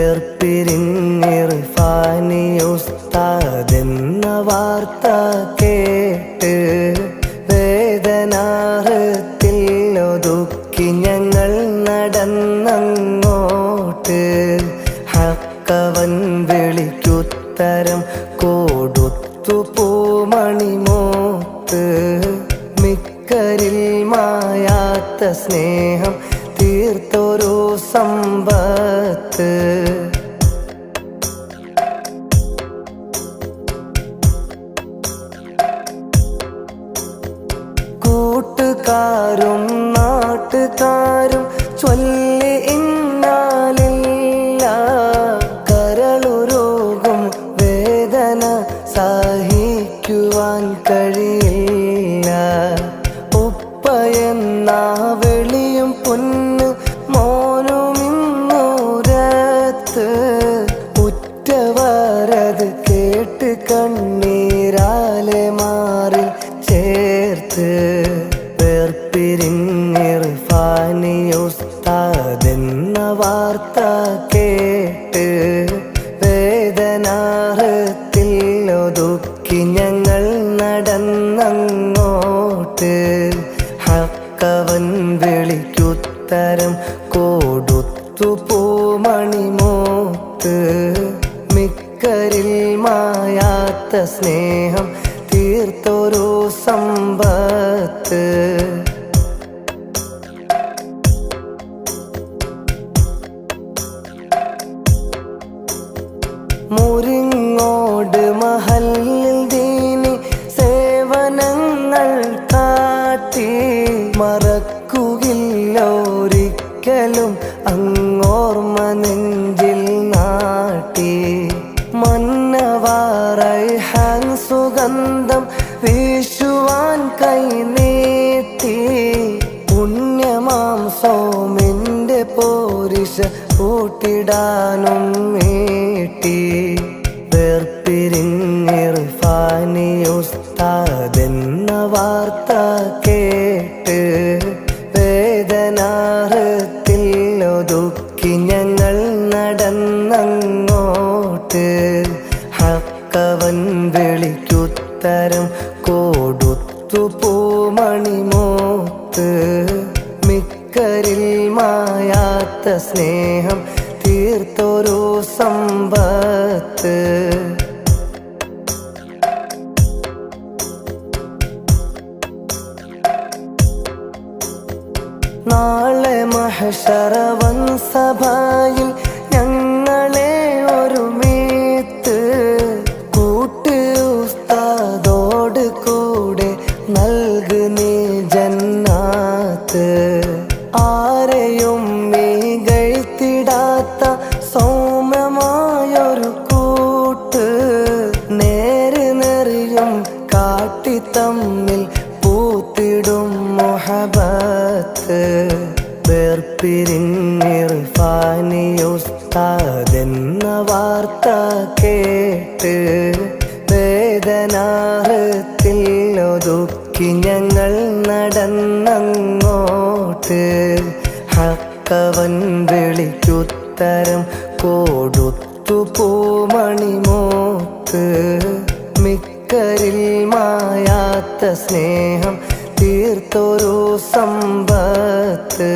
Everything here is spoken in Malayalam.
വേർപിരിഞ്ഞിർഫാനിയുസ്താദെന്ന വാർത്ത കേട്ട് വേദനാഹത്തിൽ ഒതുക്കി ഞങ്ങൾ നടന്നങ്ങോട്ട്. ഹക്കവൻ വിളിക്കുത്തരം കൊടുത്തു പൂമണിമോത്ത്. മിക്കരിൽ മായാത്ത സ്നേഹം തീർത്തൊരു സമ്പത്ത് കൂട്ടുകാരും നാട്ടുകാരും ചൊല്ലി കണ്ണീരാലെ മാറി ചേർത്ത് വേർപിരിഞ്ഞിർഫാനിയുസ്താദെന്ന വാർത്ത കേട്ട് വേദനാഹത്തിൽ ഒതുക്കി ഞങ്ങൾ നടന്നങ്ങോട്ട് ഹക്കവൻ വിളിക്കുത്തരം കൊടുത്തു പൂമണിമോത്ത് മായാത്ത സ്നേഹം തീർത്തൊരു സമ്പത്ത്. മുരിങ്ങോട് മഹല്ലിൽ ദീനി സേവനങ്ങൾ കാട്ടി. മറക്കുകില്ലൊരിക്കലും അങ്ങോർമ്മ നെഞ്ചിൽ കൂട്ടിടാനും നീട്ടി വാർത്ത കേട്ട് വേദനാഹത്തിൽ ഒതുക്കി ഞങ്ങൾ നടന്നങ്ങോട്ട് ഹക്കവൻ വിളിക്കുത്തരം കൊടുത്തു പൂമണിമോത്ത് മിക്കരിൽ മായാത്ത സ്നേഹം തീർത്തൊരു സമ്പത്ത്. നാളെ മഹഷറവൻ സഭയിൽ കാട്ടി തമ്മിൽ പൂത്തിടും മൊഹബത്ത്. വേർപിരിഞ്ഞിർഫാനിയുസ്താദെന്ന വാർത്ത കേട്ട് വേദനാഹത്തിൽ ഒതുക്കി ഞങ്ങൾ നടന്നങ്ങോട്ട്. ഹക്കവൻ വിളിക്കുത്തരം കൊടുത്തു പൂമണിമോത്ത്. കരളിൽ മായാത്ത സ്നേഹം തീർത്തൊരു സമ്പത്ത്.